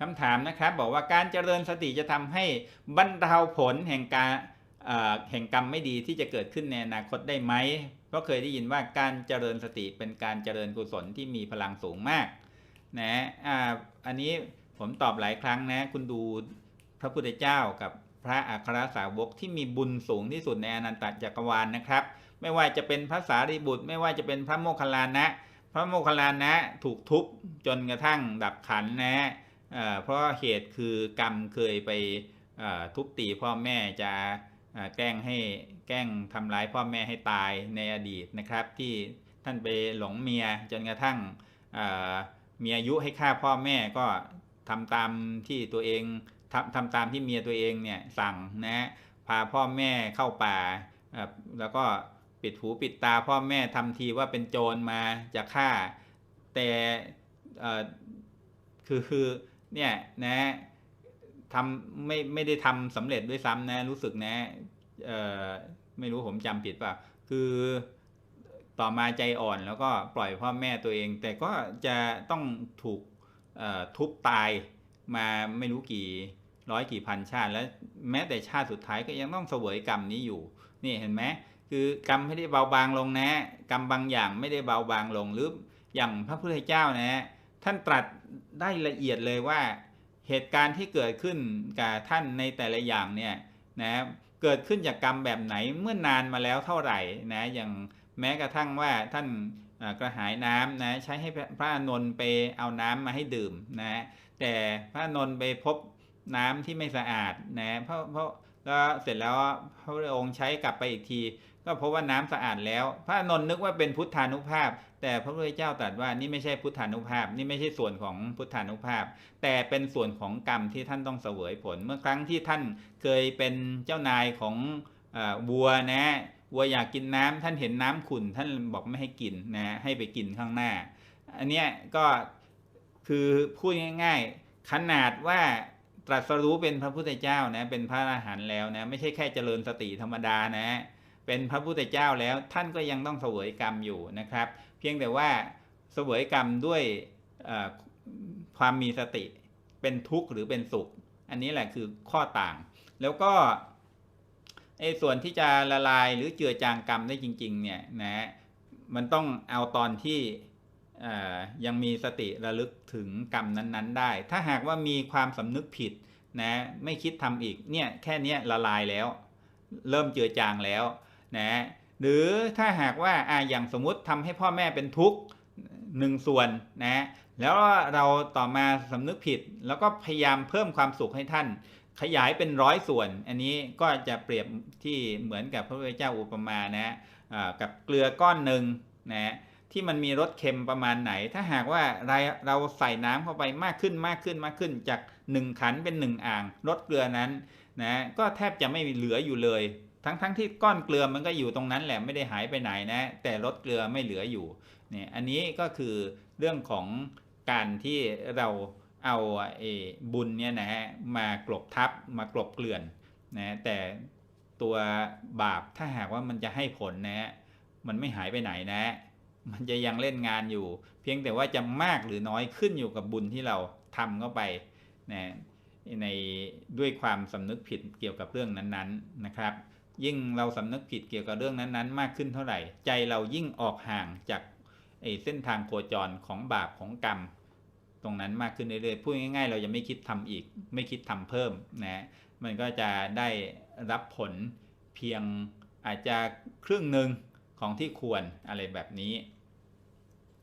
คำถามนะครับบอกว่าการเจริญสติจะทำให้บรรเทาผลแห่งการแห่งกรรมไม่ดีที่จะเกิดขึ้นในอนาคตได้ไหมเพราะเคยได้ยินว่าการเจริญสติเป็นการเจริญกุศลที่มีพลังสูงมากนะอ่าอันนี้ผมตอบหลายครั้งนะ คุณดูพระพุทธเจ้ากับพระอัครสาวกที่มีบุญสูงที่สุดในอนันตจักรวาลนะครับ ไม่ว่าจะเป็นพระสารีบุตร ไม่ว่าจะเป็นพระโมคคัลลานะ พระโมคคัลลานะถูกทุบจนกระทั่งดับขันนะ เพราะเหตุคือกรรมเคยไปทุบตีพ่อแม่จะแกล้งให้แกล้งทำร้ายพ่อแม่ให้ตายในอดีตนะครับ ที่ท่านไปหลงเมียจนกระทั่งเมีอายุให้ฆ่าพ่อแม่ก็ทำตามที่ตัวเองทำทำตามที่เมียตัวเองเนี่ยสั่งนะพาพ่อแม่เข้าป่าแล้วก็ปิดหูปิดตาพ่อแม่ทำทีว่าเป็นโจรมาจะฆ่าแต่คือคือ เนี่ยนะทำไม่ไม่ได้ทำสำเร็จด้วยซ้ำนะรู้สึกนะเออไม่รู้ผมจำผิดป่ะคือต่อมาใจอ่อนแล้วก็ปล่อยพ่อแม่ตัวเอง แต่ก็จะต้องถูกทุบตายมาไม่รู้กี่ร้อยกี่พันชาติ แล้วแม้แต่ชาติสุดท้ายก็ยังต้องเสวยกรรมนี้อยู่นี่เห็นไหมคือกรรมไม่ได้เบาบางลงนะ กรรมบางอย่างไม่ได้เบาบางลงหรืออย่างพระพุทธเจ้านะ ท่านตรัสได้ละเอียดเลยว่าเหตุการณ์ที่เกิดขึ้นกับท่านในแต่ละอย่างเนี่ยนะเกิดขึ้นจากกรรมแบบไหนเมื่อนานมาแล้วเท่าไหร่นะอย่างแม้กระทั่งว่าท่านกระหายน้ำนะใช้ให้พระอานนท์ไปเอาน้ำมาให้ดื่มนะแต่พระอานนท์ไปพบน้ำที่ไม่สะอาดนะเพราะเพราะแล้วเสร็จแล้วพระองค์ใช้กลับไปอีกที ก็พบว่าน้ำสะอาดแล้ว พระนนท์นึกว่าเป็นพุทธานุภาพ แต่พระพุทธเจ้าตรัสว่านี่ไม่ใช่พุทธานุภาพ นี่ไม่ใช่ส่วนของพุทธานุภาพ แต่เป็นส่วนของกรรมที่ท่านต้องเสวยผล เมื่อครั้งที่ท่านเคยเป็นเจ้านายของวัวนะวัวอยากกินน้ำท่านเห็นน้ำขุ่นท่านบอกไม่ให้กินนะให้ไปกินข้างหน้า อันเนี้ยก็คือพูดง่าย ๆ ขนาดว่าตรัสรู้เป็นพระพุทธเจ้านะเป็นพระอรหันต์แล้วนะไม่ใช่แค่เจริญสติธรรมดานะ เป็นพระพุทธเจ้าแล้วท่านก็ยังต้องเสวยกรรมอยู่นะครับ เพียงแต่ว่าเสวยกรรมด้วยความมีสติเป็นทุกข์หรือเป็นสุข อันนี้แหละคือข้อต่าง แล้วก็ไอ้ส่วนที่จะละลายหรือเจือจางกรรมได้จริง ๆ เนี่ยนะ มันต้องเอาตอนที่ยังมีสติระลึกถึงกรรมนั้น ๆ ได้ ถ้าหากว่ามีความสำนึกผิดนะ ไม่คิดทำอีก เนี่ยแค่เนี้ยละลายแล้ว เริ่มเจือจางแล้ว นะหรือถ้าหากว่าอ่าอย่างสมมุติทำให้พ่อแม่เป็นทุกข์หนึ่งส่วนนะแล้วเราต่อมาสำนึกผิด แล้วก็พยายามเพิ่มความสุขให้ท่าน ขยายเป็นร้อยส่วน อันนี้ก็จะเปรียบที่เหมือนกับพระพุทธเจ้าอุปมานะกับเกลือก้อนหนึ่งนะที่มันมีรสเค็มประมาณไหน ถ้าหากว่าเราเราใส่น้ำเข้าไปมากขึ้นมากขึ้นมากขึ้น จากหนึ่งขันเป็นหนึ่งอ่างรสเกลือนั้นนะก็แทบจะไม่มีเหลืออยู่เลย ทั้งทั้งที่ก้อนเกลือมันก็อยู่ตรงนั้นแหละไม่ได้หายไปไหนนะ แต่รสเกลือไม่เหลืออยู่เนี่ยอันนี้ก็คือเรื่องของการที่เราเอาไอ้บุญเนี่ยนะฮะมากลบทับมากลบเกลื่อนนะแต่ตัวบาปถ้าหากว่ามันจะให้ผลนะฮะมันไม่หายไปไหนนะ มันจะยังเล่นงานอยู่ เพียงแต่ว่าจะมากหรือน้อยขึ้นอยู่กับบุญที่เราทำเข้าไปนะในด้วยความสำนึกผิดเกี่ยวกับเรื่องนั้นๆนะครับ ยิ่งเราสำนึกผิดเกี่ยวกับเรื่องนั้นๆ มากขึ้นเท่าไหร่ ใจเรายิ่งออกห่างจากเส้นทางโคจรของบาปของกรรม ตรงนั้นมากขึ้นเรื่อยๆพูดง่าย ๆ เราจะไม่คิดทำอีก ไม่คิดทำเพิ่มนะมันก็จะได้รับผลเพียงอาจจะครึ่งหนึ่งของที่ควรอะไรแบบนี้